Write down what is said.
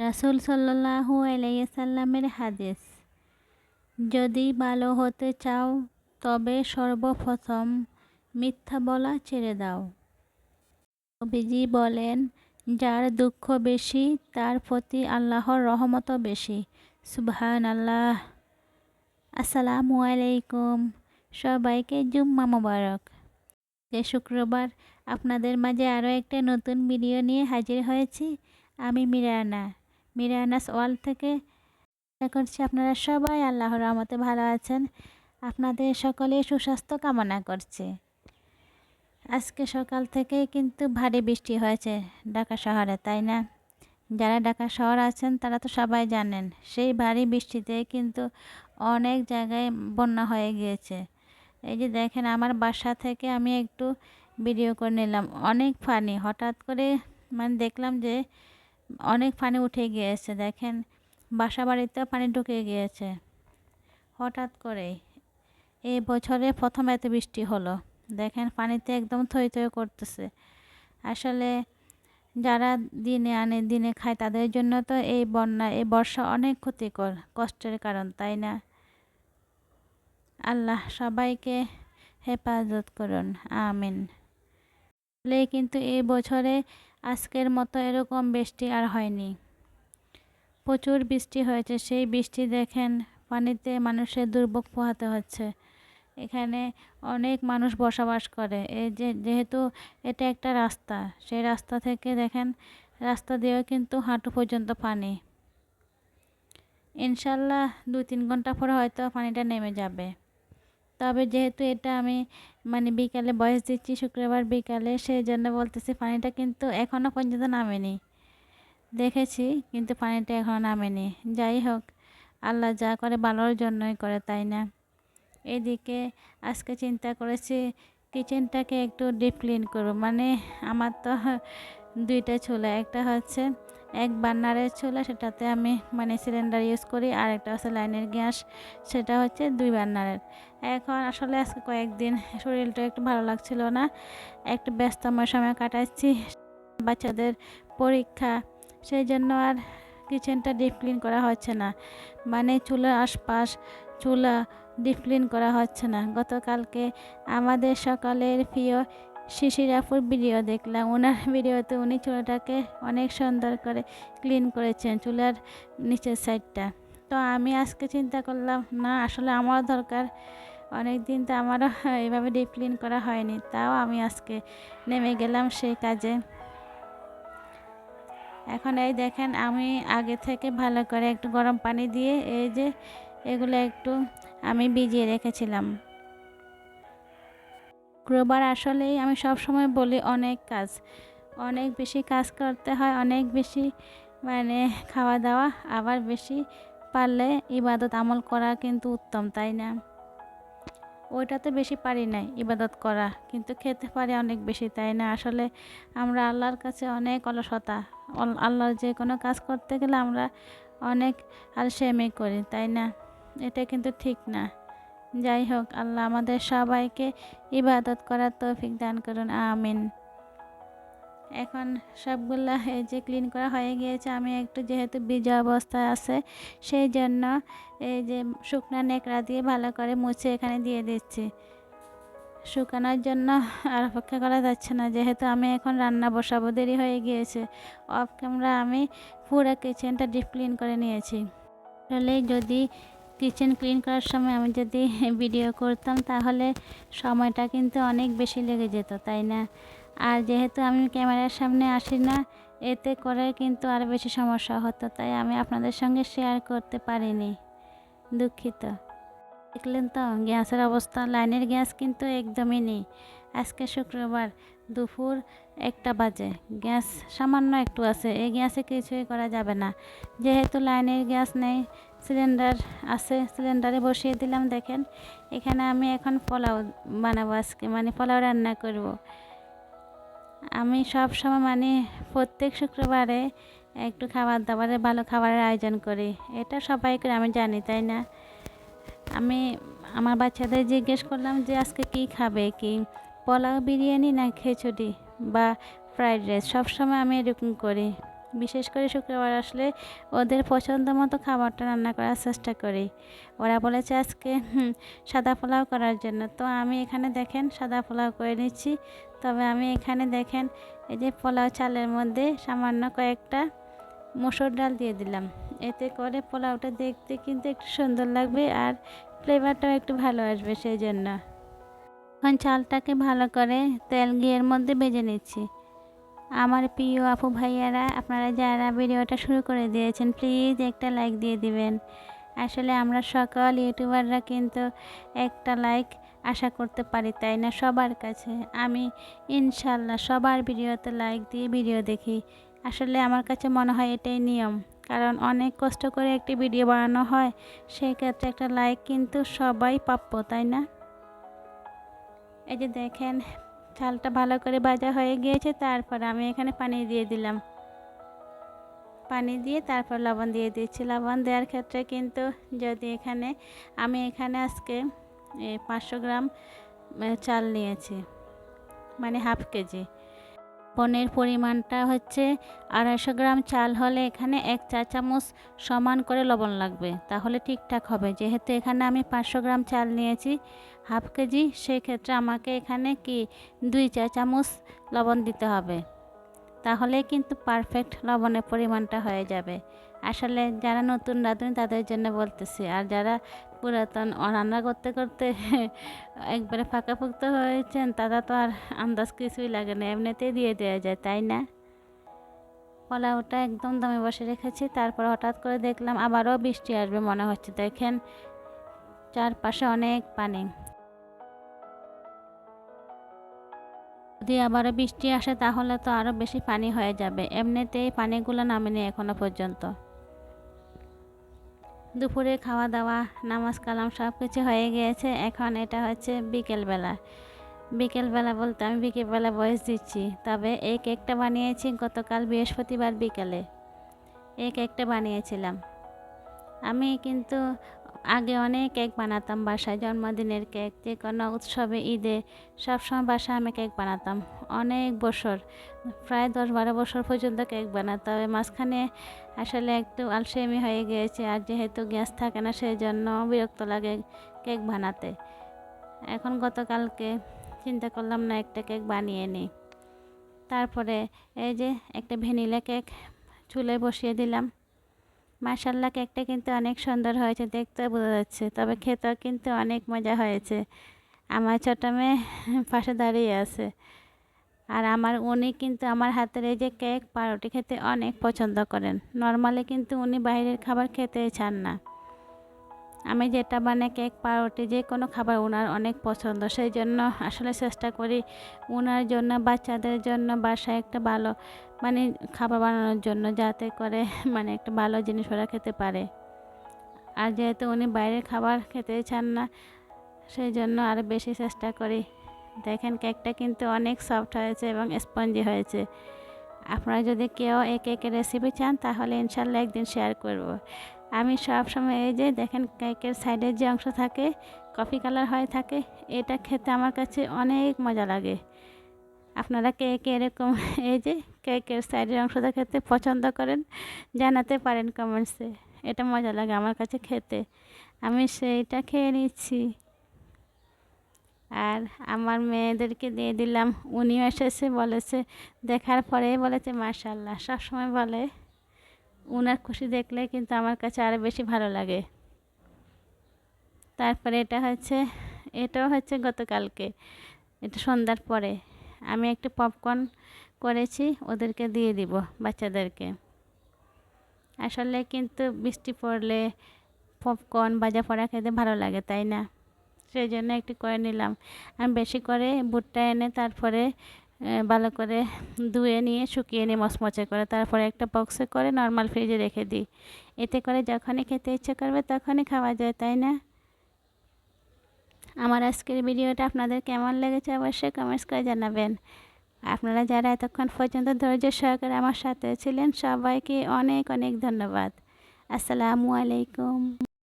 রাসুল সাল্লাহু আলাইসাল্লামের হাদিস, যদি ভালো হতে চাও, তবে সর্বপ্রথম মিথ্যা বলা ছেড়ে দাও। নবীজি বলেন, যার দুঃখ বেশি, তার প্রতি আল্লাহর রহমতও বেশি। সুবহান আল্লাহ আসসালামু আলাইকুম। সবাইকে জুম্মা মোবারক। যে শুক্রবার আপনাদের মাঝে আরও একটা নতুন ভিডিও নিয়ে হাজির হয়েছি, আমি মিরানা। মিরানাস ওয়াল থেকে। আশা করছি আপনারা সবাই আল্লাহর রহমতে ভালো আছেন। আপনাদের সকলে সুস্বাস্থ্য কামনা করছে। আজকে সকাল থেকে কিন্তু ভারী বৃষ্টি হয়েছে ঢাকা শহরে, তাই না? যারা ঢাকা শহর আছেন, তারা তো সবাই জানেন, সেই ভারী বৃষ্টিতে কিন্তু অনেক জায়গায় বন্যা হয়ে গিয়েছে। এই যে দেখেন, আমার বাসা থেকে আমি একটু ভিডিও করে নিলাম। অনেক ফানি, হঠাৎ করে মানে দেখলাম যে অনেক পানি উঠে গিয়েছে, দেখেন। বাসা বাড়িতেও পানি ঢুকে গিয়েছে। হঠাৎ করে এই বছরে প্রথম এত বৃষ্টি হলো। দেখেন, পানিতে একদম থই থই করতেছে। আসলে যারা দিনে আনে, দিনে খায়, তাদের জন্য তো এই বন্যা, এই বর্ষা অনেক ক্ষতিকর, কষ্টের কারণ, তাই না? আল্লাহ সবাইকে হেফাজত করুন, আমিন। কিন্তু এই বছরে আজকের মতো এরকম বৃষ্টি আর হয়নি। প্রচুর বৃষ্টি হয়েছে, সেই বৃষ্টি দেখেন পানিতে মানুষের দুর্ভোগ পোহাতে হচ্ছে। এখানে অনেক মানুষ বসবাস করে। এই যে যেহেতু এটা একটা রাস্তা, সেই রাস্তা থেকে দেখেন, রাস্তা দিয়েও কিন্তু হাঁটু পর্যন্ত পানি। ইনশাল্লাহ দু তিন ঘণ্টা পরে হয়তো পানিটা নেমে যাবে। তবে যেহেতু এটা আমি মানে বিকালে বয়স দিচ্ছি শুক্রবার বিকালে সেই জন্য বলতেছি পানিটা কিন্তু এখনও পর্যন্ত নামেনি। দেখেছি, কিন্তু পানিটা এখনও নামেনি। যাই হোক, আল্লাহ যা করে ভালোর জন্যই করে, তাই না? এদিকে আজকে চিন্তা করেছি, কিচেনটাকে একটু ডিপ ক্লিন করব। মানে আমার তো দুইটা চুলা, একটা হচ্ছে এক বার্নারের চুলা সেটাতে আমি মানে সিলিন্ডার ইউজ করি, আর একটা হচ্ছে লাইনের গ্যাস, সেটা হচ্ছে দুই বার্নারের এখন আসলে আজকে কয়েকদিন শরীরটা একটু ভালো লাগছিল না। একটু ব্যস্তময় সময় কাটাচ্ছি, বাচ্চাদের পরীক্ষা সেই জন্য আর কিচেনটা ডিপ ক্লিন করা হচ্ছে না। মানে চুলার আশপাশ, চুলা ডিপ ক্লিন করা হচ্ছে না। গতকালকে আমাদের সকালের প্রিয় শিশিরাপুর ভিডিও দেখলাম। ওনার ভিডিওতে উনি চুলাটাকে অনেক সুন্দর করে ক্লিন করেছেন চুলার নিচের সাইডটা তো আমি আজকে চিন্তা করলাম, না, আসলে আমারও দরকার। অনেক দিন তো আমারও এইভাবে ডিপ ক্লিন করা হয়নি, তাও আমি আজকে নেমে গেলাম সেই কাজে। এখন এই দেখেন, আমি আগে থেকে ভালো করে একটু গরম পানি দিয়ে এই যে এগুলো একটু আমি ভিজিয়ে রেখেছিলাম। শুক্রবার আসলেই আমি সব সময় বলি অনেক কাজ। অনেক বেশি কাজ করতে হয়, অনেক বেশি মানে খাওয়া দাওয়া, আবার বেশি পারলে ইবাদত আমল করা কিন্তু উত্তম, তাই না? ওইটাতে বেশি পারি নাই ইবাদত করা, কিন্তু খেতে পারি অনেক বেশি, তাই না? আসলে আমরা আল্লাহর কাছে অনেক অলসতা আল্লাহর যে কোনো কাজ করতে গেলে আমরা অনেক আলসেমি করি, তাই না? এটা কিন্তু ঠিক না। যাই হোক, আল্লাহ আমাদের সবাইকে ইবাদত করার তৌফিক দান করুন, আমিন। এখন সবগুলা এই যে ক্লিন করা হয়ে গিয়েছে, আমি একটু যেহেতু বীজ অবস্থায় আছে, সেই জন্য এই যে শুকনা নেকড়া দিয়ে ভালো করে মুছে এখানে দিয়ে দিচ্ছি। শুকানোর জন্য আর অপেক্ষা করা যাচ্ছে না, যেহেতু আমি এখন রান্না বসাবো, দেরি হয়ে গিয়েছে। অফ ক্যামেরা আমি পুরো কিচেনটা ডিপ ক্লিন করে নিয়েছি। আসলে যদি কিচেন ক্লিন করার সময় আমি যদি ভিডিও করতাম, তাহলে সময়টা কিন্তু অনেক বেশি লেগে যেত, তাই না? আর যেহেতু আমি ক্যামেরার সামনে আসি না, এতে করে কিন্তু আর বেশি সমস্যা হতো, তাই আমি আপনাদের সঙ্গে শেয়ার করতে পারিনি। দুঃখিত। দেখলেন তো, গ্যাসের অবস্থা, লাইনের গ্যাস কিন্তু একদমই নেই। আজকে শুক্রবার, দুপুর একটা বাজে। গ্যাস সামান্য একটু আছে, এই গ্যাসে কিছুই করা যাবে না। যেহেতু লাইনের গ্যাস নেই সিলিন্ডার আছে সিলিন্ডারে বসিয়ে দিলাম, দেখেন। এখানে আমি এখন পোলাও বানাবো আজকে মানে পোলাও রান্না করব। আমি সব সময় মানে প্রত্যেক শুক্রবারে একটু খাবার দাবারে ভালো খাবারের আয়োজন করি। এটা সবাই করে, আমি জানি, তাই না? আমি, আমার বাচ্চাদের জিজ্ঞেস করলাম যে আজকে কি খাবে, কি পোলাও বিরিয়ানি না খিচুড়ি বা ফ্রাইড রাইস? সবসময় আমি এরকম করি। বিশেষ করে শুক্রবার আসলে ওদের পছন্দ মতো খাবারটা রান্না করার চেষ্টা করি। ওরা বলেছে আজকে সাদা পোলাও করার জন্য। তো আমি এখানে দেখেন, সাদা পোলাও করে নিচ্ছি। তবে আমি এখানে দেখেন, এই যে পোলাও চালের মধ্যে সামান্য কয়েকটা মসুর ডাল দিয়ে দিলাম। এতে করে পোলাওটা দেখতে কিন্তু একটু সুন্দর লাগবে আর ফ্লেভারটাও একটু ভালো আসবে সেই জন্য এখন চালটাকে ভালো করে তেল ঘিয়ের মধ্যে ভেজে নিচ্ছি। আমার প্রিয় আপু ভাইয়ারা, আপনারা যারা ভিডিওটা শুরু করে দিয়েছেন প্লিজ একটা লাইক দিয়ে দিবেন। আসলে আমরা সকল ইউটিউবাররা কিন্তু একটা লাইক আশা করতে পারি, তাই না? সবার কাছে। আমি ইনশাল্লাহ সবার ভিডিওতে লাইক দিয়ে ভিডিও দেখি। আসলে আমার কাছে মনে হয় এটাই নিয়ম। কারণ অনেক কষ্ট করে একটি ভিডিও বানানো হয় সেই ক্ষেত্রে একটা লাইক কিন্তু সবাই প্রাপ্য, তাই না? এই যে দেখেন চালটা ভালো করে ভাজা হয়ে গিয়েছে, তারপর আমি এখানে পানি দিয়ে দিলাম। পানি দিয়ে তারপর লবণ দিয়ে দিচ্ছি। লবণ দেওয়ার ক্ষেত্রে কিন্তু যদি এখানে, আমি এখানে আজকে পাঁচশো গ্রাম চাল নিয়েছি মানে হাফ কেজি। পনেরো পরিমাণটা হচ্ছে আড়াইশো গ্রাম চাল হলে এখানে এক চা চামচ সমান করে লবণ লাগবে। তাহলে ঠিকঠাক হবে। যেহেতু এখানে আমি পাঁচশো গ্রাম চাল নিয়েছি, হাফ কেজি, সেক্ষেত্রে আমাকে এখানে কি দুই চা চামচ লবণ দিতে হবে। তাহলে কিন্তু পারফেক্ট লবণের পরিমাণটা হয়ে যাবে। আসলে যারা নতুন রাঁধুনি তাদের জন্য বলতেছি। আর যারা পুরাতন। রান্না করতে করতে একবারে ফাঁকাফুক্ত হয়েছেন, তারা তো আর আন্দাজ কিছুই লাগে না, এমনিতেই দিয়ে দেওয়া যায়, তাই না? পোলাওটা একদম দমে বসে রেখেছি, তারপর হঠাৎ করে দেখলাম আবারও বৃষ্টি আসবে মনে হচ্ছে, দেখেন চারপাশে অনেক পানি। যদি আবারও বৃষ্টি আসে তাহলে তো আরও বেশি পানি হয়ে যাবে, এমনিতেই পানিগুলো নামেনি এখনও পর্যন্ত। দুপুরে খাওয়া দাওয়া নামাজ কালাম সব কিছু হয়ে গিয়েছে। এখন এটা হচ্ছে বিকেলবেলা। বিকেলবেলা বলতে আমি বিকেলবেলা বয়স দিচ্ছি। তবে এই কেকটা বানিয়েছি গতকাল বৃহস্পতিবার বিকেলে। এই কেকটা বানিয়েছিলাম। আমি কিন্তু আগে অনেক কেক বানাতাম, বাসায় জন্মদিনের কেক, যে কোনো উৎসবে, ঈদে সবসময় বাসায় আমি কেক বানাতাম। অনেক বছর, প্রায় দশ বারো বছর পর্যন্ত কেক বানাতাম তবে মাঝখানে আসলে একটু আলসেমি হয়ে গিয়েছে আর যেহেতু গ্যাস থাকে না সেই জন্য বিরক্ত লাগে কেক বানাতে। এখন গতকালকে চিন্তা করলাম, না একটা কেক বানিয়ে নিই। তারপরে এই যে একটা ভ্যানিলা কেক চুলে বসিয়ে দিলাম। মাসাল্লা কেকটা কিন্তু অনেক সুন্দর হয়েছে, দেখতে বোঝা যাচ্ছে। তবে খেতেও কিন্তু অনেক মজা হয়েছে। আমার ছোটো মেয়ে পাশে দাঁড়িয়ে আছে। আর আমার, উনি কিন্তু আমার হাতের এই যে কেক, পাউরুটি খেতে অনেক পছন্দ করেন। নর্মালি কিন্তু উনি বাইরের খাবার খেতে চান না। আমি যেটা মানে কেক, পাউরুটি, যে কোনো খাবার ওনার অনেক পছন্দ। সেই জন্য আসলে চেষ্টা করি ওনার জন্য, বাচ্চাদের জন্য, বাসায় একটা ভালো মানে খাবার বানানোর জন্য যাতে করে মানে একটা ভালো জিনিস ওরা খেতে পারে। আর যেহেতু উনি বাইরের খাবার খেতে চান না, সেই জন্য আরও বেশি চেষ্টা করি। দেখেন কেকটা কিন্তু অনেক সফট হয়েছে এবং স্পঞ্জি হয়েছে। আপনারা যদি কেউ এই কেকের রেসিপি চান, তাহলে ইনশাল্লাহ একদিন শেয়ার করব। আমি সব সময় এই যে দেখেন কেকের সাইডের যে অংশ থাকে, কফি কালার হয়ে থাকে, এটা খেতে আমার কাছে অনেক মজা লাগে। আপনারা কে কে এরকম এই যে কেকের সাইডের অংশটা খেতে পছন্দ করেন, জানাতে পারেন কমেন্টসে এটা মজা লাগে আমার কাছে খেতে। আমি সেইটা খেয়ে নিচ্ছি। আর আমার মেয়েদেরকে দিয়ে দিলাম, উনিও এসেছে, বলেছে, দেখার পরে বলেছে মার্শাল্লাহ সবসময় বলে। উনার খুশি দেখলে কিন্তু আমার কাছে আরও বেশি ভালো লাগে। তারপরে এটা হচ্ছে, এটাও হচ্ছে গতকালকে, এটা সন্ধ্যার পরে। আমি একটু পপকর্ন করেছি, ওদেরকে দিয়ে দিব বাচ্চাদেরকে। আসলে কিন্তু বৃষ্টি পড়লে পপকর্ন বাজা পড়া খেতে ভালো লাগে, তাই না? সেই জন্য একটু করে নিলাম। আমি বেশি করে বুটটা এনে তারপরে ভালো করে ধুয়ে নিয়ে, শুকিয়ে নিয়ে মচমচে করে, তারপরে একটা বক্সে করে নর্মাল ফ্রিজে রেখে দিই। এতে করে যখনই খেতে ইচ্ছে করবে তখনই খাওয়া যায়, তাই না? আমার আজকের ভিডিওটা আপনাদের কেমন লেগেছে অবশ্যই কমেন্টস করে জানাবেন। আপনারা যারা এতক্ষণ পর্যন্ত ধৈর্য সহকারে আমার সাথে ছিলেন, সবাইকে অনেক অনেক ধন্যবাদ। আসসালামু আলাইকুম।